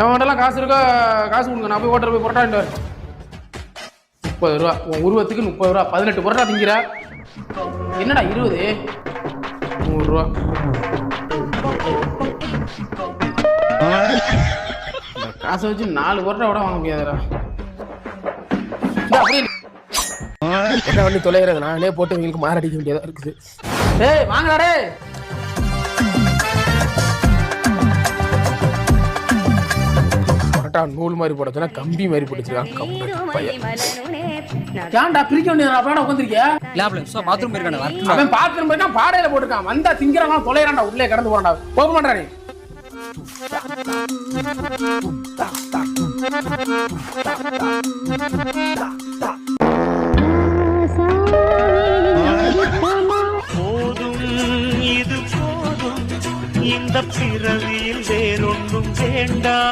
எவன்கிட்டலாம் காசு இருக்கோ காசு கொடுங்க. நான் போய் ஹோட்டல் போய் புரோட்டா வாங்கிட்டு வரேன். முப்பது ரூபா. உன் உருவத்துக்கு முப்பது ரூபா. பதினெட்டு புரோட்டா திங்கிற. என்னடா இருபது? நூறுரூவா காசை வச்சு நாலு புரோட்டா கூட வாங்க முடியாதுடா. என்ன பண்ணி தொலைகிறது நானே போட்டு இவங்களுக்கு மாரடிக்க வேண்டியதா இருக்குது. டேய் வாங்கடா பரோட்டா நூல் மாதிரி போட சொன்னா கம்பி மாதிரி போட்டுச்சிருக்கான் ஏன்டா பிரிக்க வேண்டியது அப்படா உட்காந்துருக்கியா லேப்ல சோ பாத்ரூம் இருக்கானே அவன் பாத்ரூம் போயிருக்கான் பாடையில போட்டிருக்கான். வந்தா திங்கிறான் தொலைறான்டா உள்ளே கடந்து போறான்டா. போக மாட்டா நீ. போதும் இது போதும். இந்த பிறவியில் வேறொன்றும் வேண்டாம்